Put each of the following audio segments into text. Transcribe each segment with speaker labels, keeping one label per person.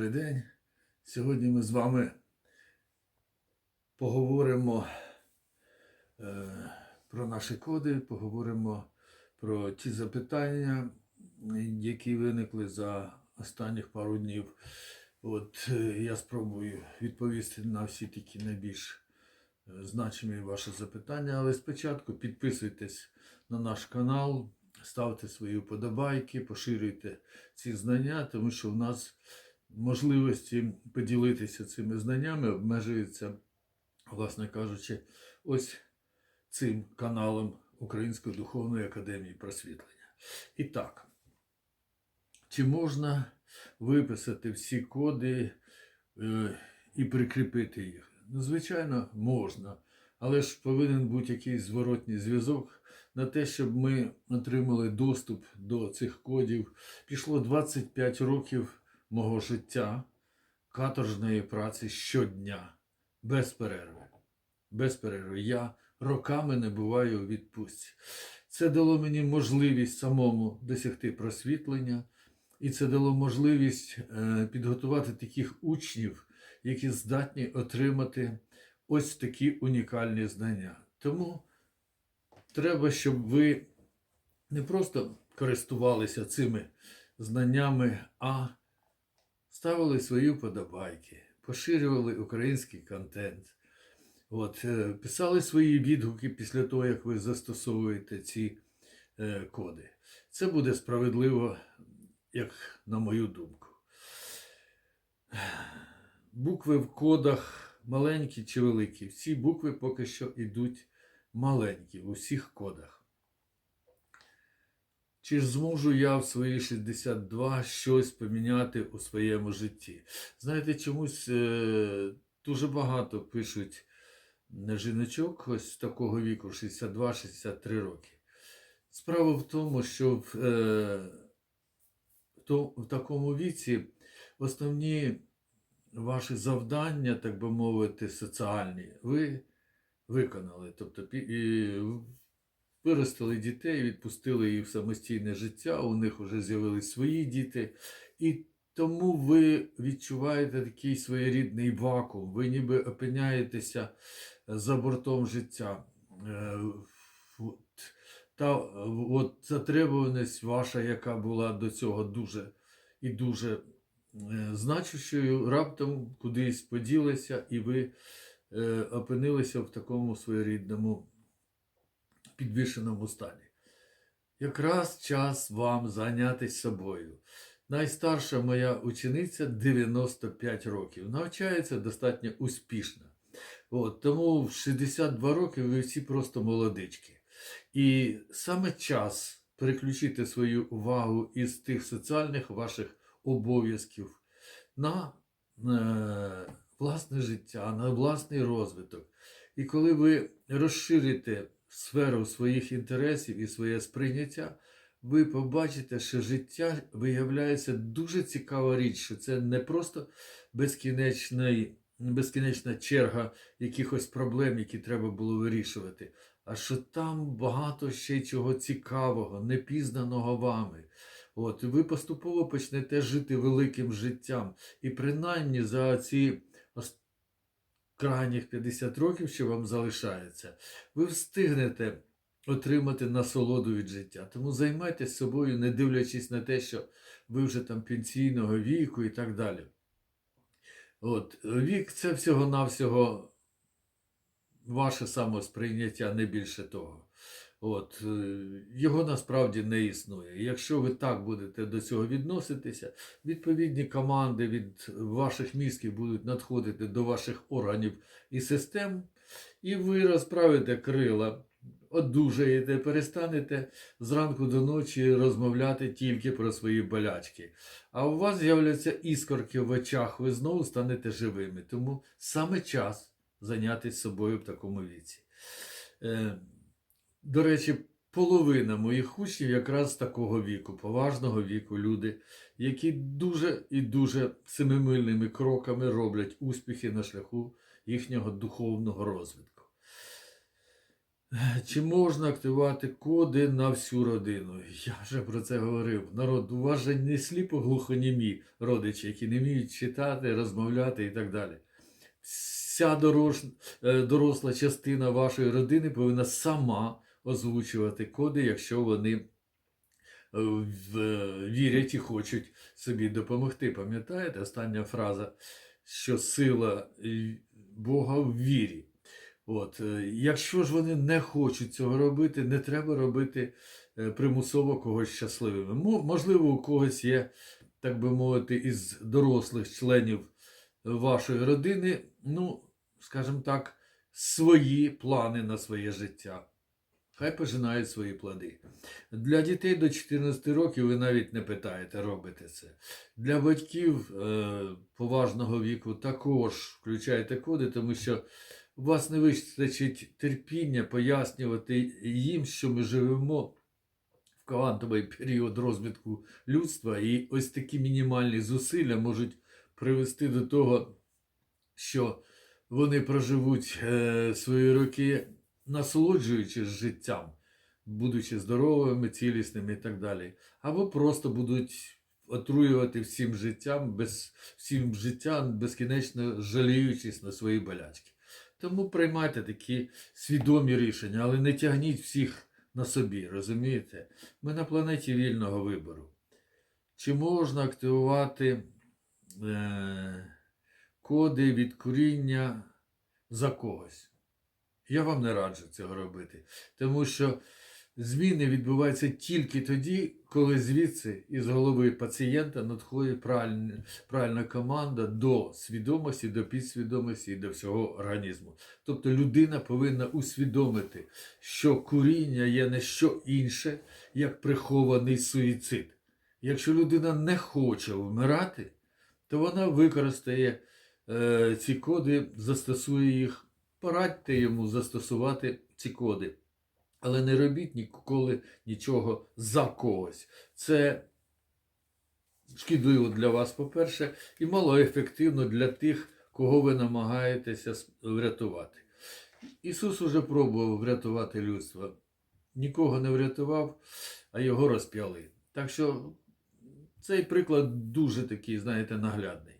Speaker 1: Добрий день. Сьогодні ми з вами поговоримо е, про наші коди, поговоримо про ті запитання, які виникли за останніх пару днів. От е, я спробую відповісти на всі такі найбільш е, значимі ваші запитання. Але спочатку підписуйтесь на наш канал, ставте свої вподобайки, поширюйте ці знання, тому що в нас можливості поділитися цими знаннями обмежуються, власне кажучи, ось цим каналом Української духовної академії просвітлення. І так, чи можна виписати всі коди е, і прикріпити їх? Ну, звичайно, можна, але ж повинен бути якийсь зворотній зв'язок на те, щоб ми отримали доступ до цих кодів. Пішло 25 років мого життя каторжної праці щодня, без перерви. Без перерви. Я роками не буваю у відпустці. Це дало мені можливість самому досягти просвітлення, і це дало можливість е, підготувати таких учнів, які здатні отримати ось такі унікальні знання. Тому треба, щоб ви не просто користувалися цими знаннями, а ставили свої вподобайки, поширювали український контент, от, е, писали свої відгуки після того, як ви застосовуєте ці е, коди. Це буде справедливо, як на мою думку. Букви в кодах маленькі чи великі. Всі букви поки що йдуть маленькі в усіх кодах. Чи ж зможу я в свої 62 щось поміняти у своєму житті? Знаєте, чомусь е, дуже багато пишуть жіночок ось такого віку, 62-63 роки. Справа в тому, що в, е, то, в такому віці основні ваші завдання, так би мовити, соціальні, ви виконали. Тобто, і виростили дітей, відпустили їх в самостійне життя, у них вже з'явились свої діти. І тому ви відчуваєте такий своєрідний вакуум, ви ніби опиняєтеся за бортом життя. Е. Та от затребуваність ваша, яка була до цього дуже і дуже е, значущою, раптом кудись поділася, і ви е, опинилися в такому своєрідному підвішеному стані. Якраз час вам зайнятися собою. Найстарша моя учениця 95 років. Навчається достатньо успішно. От, тому в 62 роки ви всі просто молодички. І саме час переключити свою увагу із тих соціальних ваших обов'язків на е, власне життя, на власний розвиток. І коли ви розширите сферу своїх інтересів і своє сприйняття, ви побачите, що життя виявляється дуже цікава річ, що це не просто безкінечна черга якихось проблем, які треба було вирішувати, а що там багато ще чого цікавого, непізнаного вами. От, ви поступово почнете жити великим життям. І принаймні за ці крайніх 50 років, що вам залишається, ви встигнете отримати насолоду від життя. Тому займайтесь собою, не дивлячись на те, що ви вже там пенсійного віку і так далі. От, вік це всього-навсього ваше самосприйняття, не більше того. От, е, його насправді не існує. Якщо ви так будете до цього відноситися, відповідні команди від ваших мізків будуть надходити до ваших органів і систем, і ви розправите крила, одужаєте, перестанете зранку до ночі розмовляти тільки про свої болячки. А у вас з'являться іскорки в очах, ви знову станете живими. Тому саме час зайнятися собою в такому віці. До речі, половина моїх учнів якраз такого віку, поважного віку, люди, які дуже і дуже семимильними кроками роблять успіхи на шляху їхнього духовного розвитку. Чи можна активувати коди на всю родину? Я вже про це говорив. Народ, у вас же не сліпо глухонімі родичі, які не вміють читати, розмовляти і так далі. Вся дорож... е, доросла частина вашої родини повинна сама озвучувати коди, якщо вони е, вірять і хочуть собі допомогти. Пам'ятаєте, остання фраза, що сила е, Бога в вірі. От, е, якщо ж вони не хочуть цього робити, не треба робити примусово когось щасливими. Можливо, у когось є, так би мовити, із дорослих членів вашої родини, ну, скажімо так, свої плани на своє життя. Хай пожинають свої плоди. Для дітей до 14 років ви навіть не питаєте, робите це. Для батьків е, поважного віку також включайте коди, тому що у вас не вистачить терпіння пояснювати їм, що ми живемо в квантовий період розвитку людства, і ось такі мінімальні зусилля можуть привести до того, що вони проживуть е, свої роки, насолоджуючись життям, будучи здоровими, цілісними і так далі, або просто будуть отруювати всім життям, без, всім життям, безкінечно жаліючись на свої болячки. Тому приймайте такі свідомі рішення, але не тягніть всіх на собі, розумієте? Ми на планеті вільного вибору. Чи можна активувати е, коди від куріння за когось? Я вам не раджу цього робити, тому що зміни відбуваються тільки тоді, коли звідси із голови пацієнта надходить правильна, правильна команда до свідомості, до підсвідомості і до всього організму. Тобто людина повинна усвідомити, що куріння є не що інше, як прихований суїцид. Якщо людина не хоче вмирати, то вона використає е, ці коди, застосує їх, порадьте йому застосувати ці коди. Але не робіть ніколи нічого за когось. Це шкідливо для вас, по-перше, і малоефективно для тих, кого ви намагаєтеся врятувати. Ісус уже пробував врятувати людство. Нікого не врятував, а його розп'яли. Так що цей приклад дуже такий, знаєте, наглядний.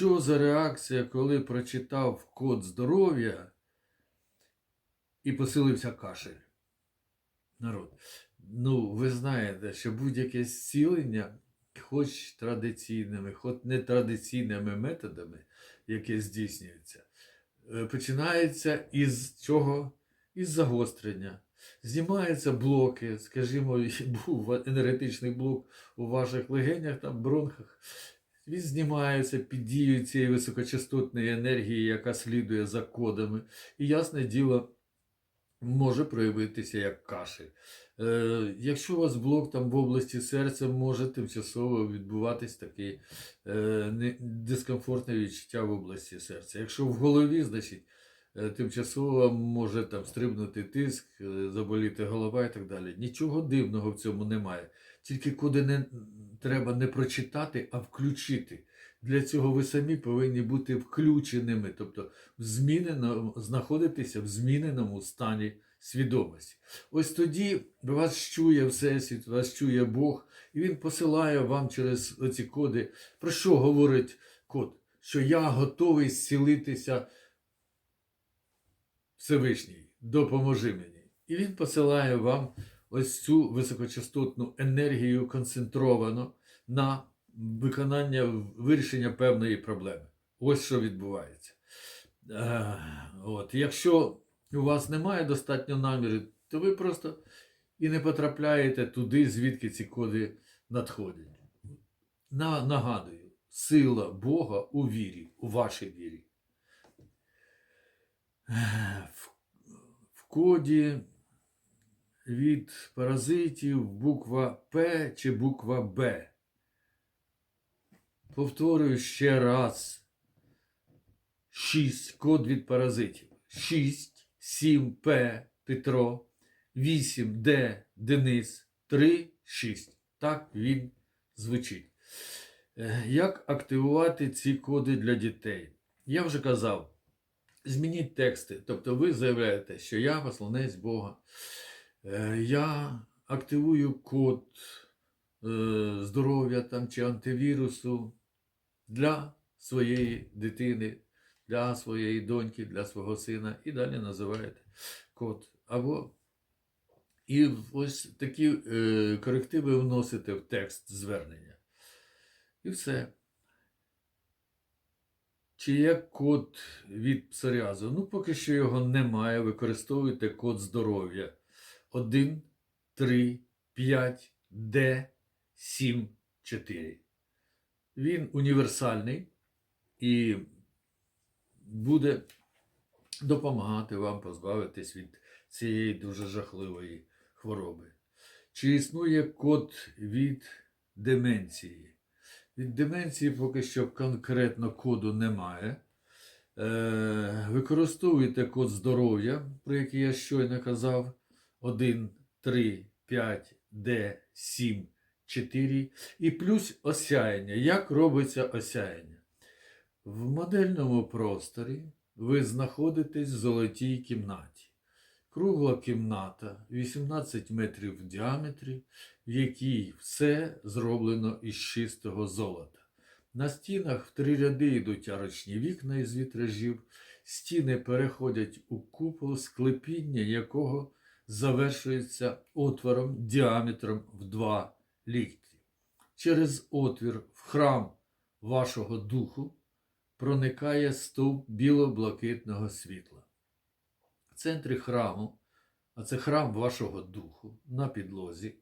Speaker 1: Що за реакція, коли прочитав код здоров'я і посилився кашель? Народ. Ну, ви знаєте, що будь-яке зцілення, хоч традиційними, хоч нетрадиційними методами, яке здійснюється, е, починається із чого? Із загострення. Знімаються блоки, скажімо, був енергетичний блок у ваших легенях, там, бронхах. Він знімається під дією цієї високочастотної енергії, яка слідує за кодами. І ясне діло, може проявитися як кашель. Е, якщо у вас блок там в області серця, може тимчасово відбуватись таке е, дискомфортне відчуття в області серця. Якщо в голові, значить е, тимчасово може там стрибнути тиск, заболіти голова і так далі. Нічого дивного в цьому немає. Тільки коди не треба не прочитати, а включити. Для цього ви самі повинні бути включеними, тобто в зміненому, знаходитися в зміненому стані свідомості. Ось тоді вас чує Всесвіт, вас чує Бог, і Він посилає вам через оці коди. Про що говорить код? Що я готовий зцілитися Всевишній, допоможи мені. І він посилає вам ось цю високочастотну енергію концентровано на виконання вирішення певної проблеми. Ось що відбувається. Е, От. Якщо у вас немає достатньо намірів, то ви просто і не потрапляєте туди, звідки ці коди надходять. На, нагадую, сила Бога у вірі, у вашій вірі. Е, В, в коді від паразитів буква П чи буква Б. Повторюю ще раз. 6 код від паразитів. 6, 7 П Петро, 8 Д Денис, 3, 6. Так він звучить. Е, Як активувати ці коди для дітей? Я вже казав, Змініть тексти. Тобто ви заявляєте, що я посланець Бога. Е, Я активую код е, здоров'я там, чи антивірусу для своєї дитини, для своєї доньки, для свого сина. І далі називаєте код. Або і ось такі е, корективи вносите в текст звернення. І все. Чи є код від псоріазу? Ну, поки що його немає. Використовуйте код здоров'я 1, 3, 5, Д, 7, 4. Він універсальний і буде допомагати вам позбавитись від цієї дуже жахливої хвороби. Чи існує код від деменції? Від деменції поки що конкретно коду немає. Е, використовуйте код здоров'я, про який я щойно казав: 1, 3, 5, Д, 7, 4. І плюс осяяння. Як робиться осяяння? В модельному просторі ви знаходитесь в золотій кімнаті. Кругла кімната 18 метрів в діаметрі, в якій все зроблено із чистого золота. На стінах в три ряди йдуть арочні вікна із вітражів, стіни переходять у купол, склепіння якого завершується отвором діаметром в 2 лікті. Через отвір в храм вашого духу проникає стовп біло-блакитного світла. В центрі храму, а це храм вашого духу на підлозі,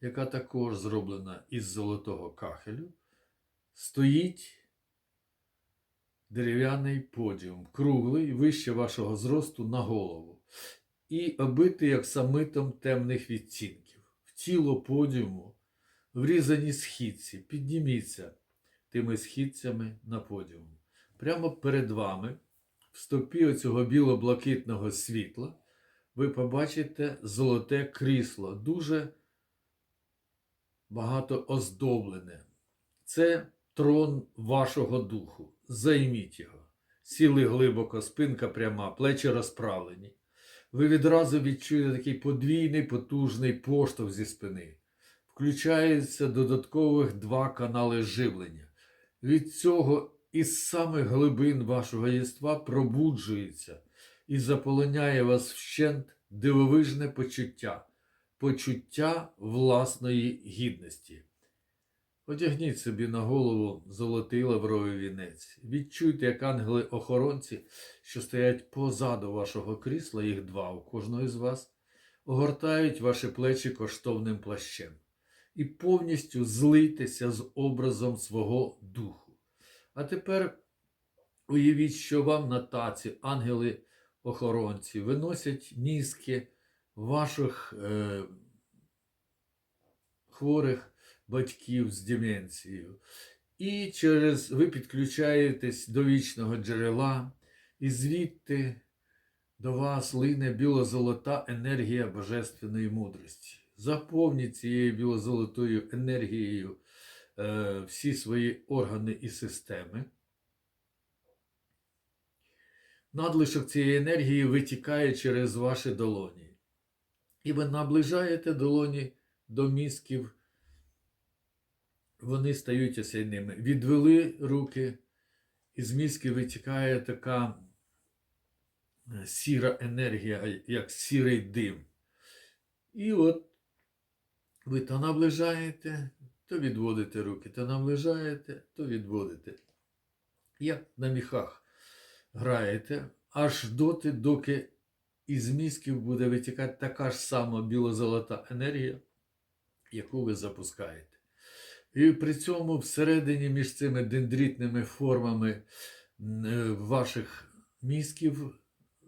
Speaker 1: яка також зроблена із золотого кахелю, стоїть дерев'яний подіум, круглий, вище вашого зросту на голову, і обитий як самитом темних відтінків. В тіло подіуму врізані східці, підніміться тими східцями на подіум. Прямо перед вами, в стопі оцього біло-блакитного світла, ви побачите золоте крісло, дуже багато оздоблене. Це трон вашого духу. Займіть його. Сіли глибоко, спинка пряма, плечі розправлені. Ви відразу відчуєте такий подвійний потужний поштовх зі спини. Включаються додаткових два канали живлення. Від цього із самих глибин вашого єства пробуджується і заполоняє вас вщент дивовижне почуття, почуття власної гідності. Одягніть собі на голову золотий лавровий вінець. Відчуйте, як ангели-охоронці, що стоять позаду вашого крісла, їх два у кожного із вас, огортають ваші плечі коштовним плащем і повністю злийтеся з образом свого духу. А тепер уявіть, що вам на таці ангели-охоронці виносять мізки ваших е, хворих батьків з деменцією. І через ви підключаєтесь до вічного джерела, і звідти до вас лине біло-золота енергія божественної мудрості. Заповніть цією біло-золотою енергією е, всі свої органи і системи. Надлишок цієї енергії витікає через ваші долоні. І ви наближаєте долоні до мізків вони стають осяйними. Відвели руки, і з мізки витікає така е, сіра енергія, як сірий дим. І от ви то наближаєте, то відводите руки, то наближаєте, то відводите. Як на міхах граєте, аж доти, доки із мізків буде витікати така ж сама біло-золота енергія, яку ви запускаєте. І при цьому всередині між цими дендрітними формами е, ваших мізків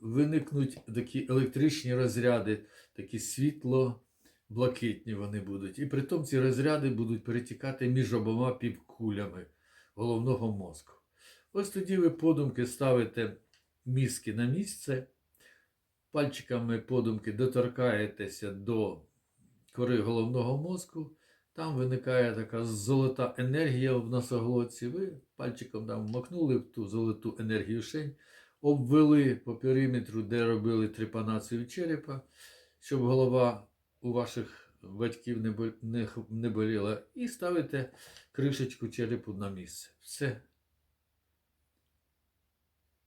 Speaker 1: виникнуть такі електричні розряди, такі світло-блакитні вони будуть. І при тому ці розряди будуть перетікати між обома півкулями головного мозку. Ось тоді ви подумки ставите мізки на місце, пальчиками подумки доторкаєтеся до кори головного мозку. Там виникає така золота енергія в носоглотці. Ви пальчиком там макнули в ту золоту енергію шень, обвели по периметру, де робили трепанацію черепа, щоб голова у ваших батьків не, бо- не, не боліла, і ставите кришечку черепу на місце. Все.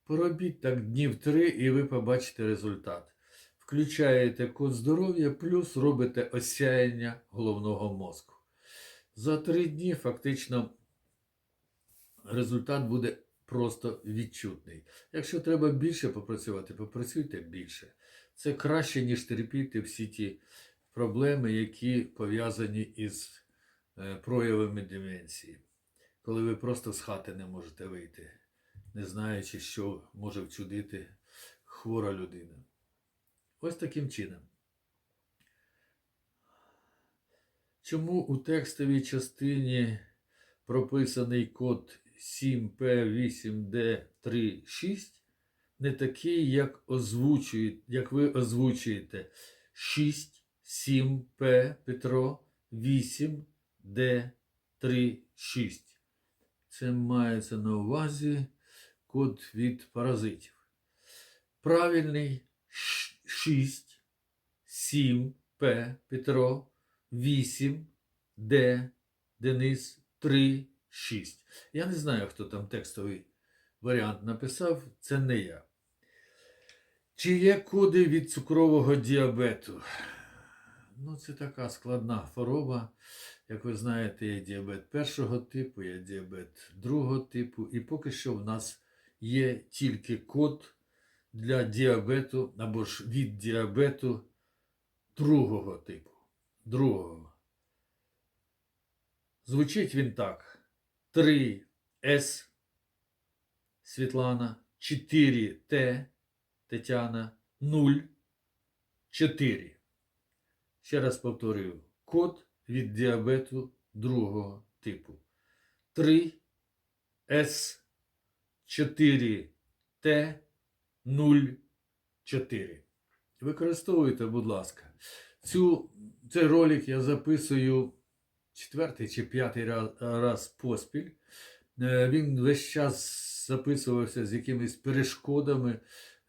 Speaker 1: Поробіть так днів три, і ви побачите результат. Включаєте код здоров'я, плюс робите осяяння головного мозку. За три дні фактично результат буде просто відчутний. Якщо треба більше попрацювати, попрацюйте більше. Це краще, ніж терпіти всі ті проблеми, які пов'язані із е, проявами деменції. Коли ви просто з хати не можете вийти, не знаючи, що може вчудити хвора людина. Ось таким чином. Чому у текстовій частині прописаний код 7P8D36 не такий, як, озвучує, як ви озвучуєте 6, 7P Петро 8D36. Це мається на увазі код від паразитів. Правильний 6, 7, П, Петро, 8, Д, Денис, 3, 6. Я не знаю, хто там текстовий варіант написав, це не я. Чи є коди від цукрового діабету? Ну, це така складна хвороба. Як ви знаєте, є діабет першого типу, є діабет другого типу, і поки що в нас є тільки код для діабету або ж від діабету другого типу. Другого. Звучить він так: 3С Світлана, 4Т Тетяна, 0, 4. Ще раз повторюю: код від діабету другого типу. 3С 4Т 04. Використовуйте, будь ласка. Цю, цей ролик я записую четвертий чи п'ятий раз, раз поспіль. Е, Він весь час записувався з якимись перешкодами.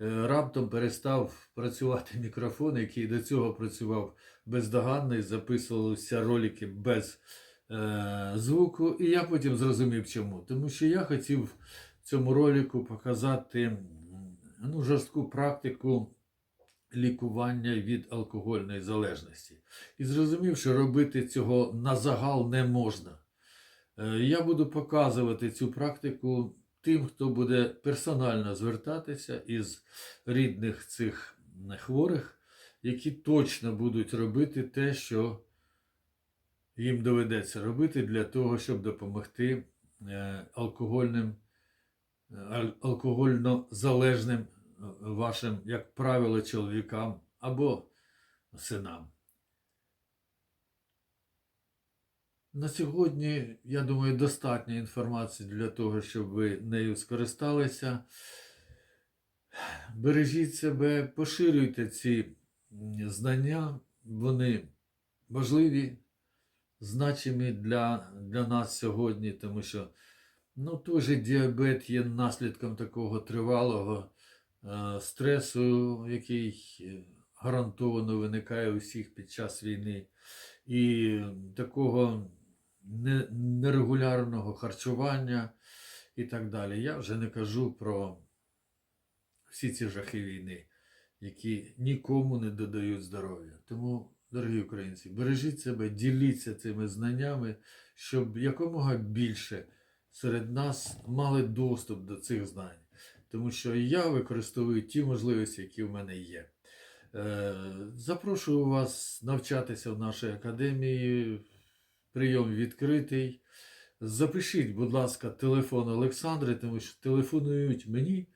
Speaker 1: Е, Раптом перестав працювати мікрофон, який до цього працював бездоганно записувалися ролики без е, звуку. І я потім зрозумів, чому. Тому що я хотів в цьому ролику показати ну, жорстку практику лікування від алкогольної залежності. І зрозумів, що робити цього на загал не можна. Е, Я буду показувати цю практику тим, хто буде персонально звертатися із рідних цих хворих, які точно будуть робити те, що їм доведеться робити для того, щоб допомогти е, алкогольним, е, алкогольно залежним е, вашим, як правило, чоловікам або синам. На сьогодні, я думаю, достатньо інформації для того, щоб ви нею скористалися. Бережіть себе, поширюйте ці знання, вони важливі, значимі для, для нас сьогодні, тому що ну, той же діабет є наслідком такого тривалого е, стресу, який е, гарантовано виникає у всіх під час війни, і такого не- нерегулярного харчування і так далі. Я вже не кажу про всі ці жахи війни, які нікому не додають здоров'я. Тому, дорогі українці, бережіть себе, діліться цими знаннями, щоб якомога більше серед нас мали доступ до цих знань. Тому що я використовую ті можливості, які в мене є. Е, Запрошую вас навчатися в нашій академії. Прийом відкритий. Запишіть, будь ласка, телефон Олександри, тому що телефонують мені.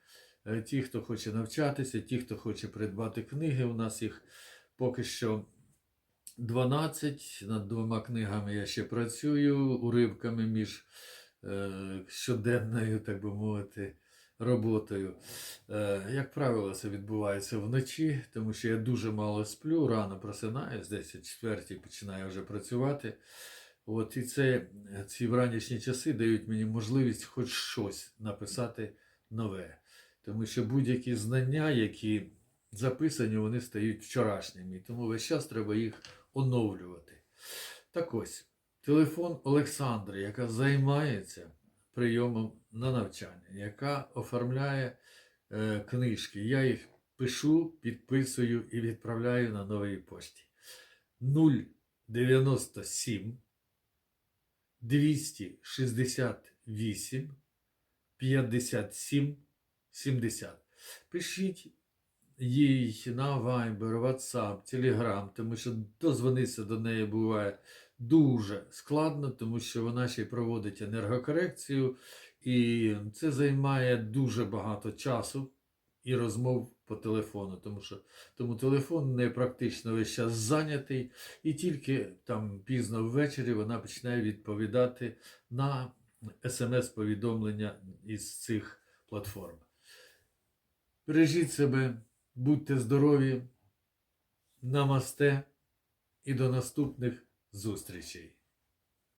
Speaker 1: Е, Ті, хто хоче навчатися, ті, хто хоче придбати книги. У нас їх поки що 12. Над двома книгами я ще працюю уривками між е, щоденною, так би мовити, роботою. Е, як правило, це відбувається вночі, тому що я дуже мало сплю, рано просинаюсь, десь о четвертій починаю вже працювати. От і це, ці вранішні часи дають мені можливість хоч щось написати нове. Тому що будь-які знання, які записані, вони стають вчорашніми. Тому весь час треба їх оновлювати. Так ось, телефон Олександри, яка займається прийомом на навчання, яка оформляє е, книжки. Я їх пишу, підписую і відправляю на новій пошті. 097 268 57 70. Пишіть їй на Viber, WhatsApp, Telegram, тому що дозвонитися до неї буває дуже складно, тому що вона ще й проводить енергокорекцію, і це займає дуже багато часу і розмов по телефону, тому що тому телефон не практично весь час зайнятий, і тільки там пізно ввечері вона починає відповідати на смс-повідомлення із цих платформ. Бережіть себе, будьте здорові, намасте і до наступних зустрічей.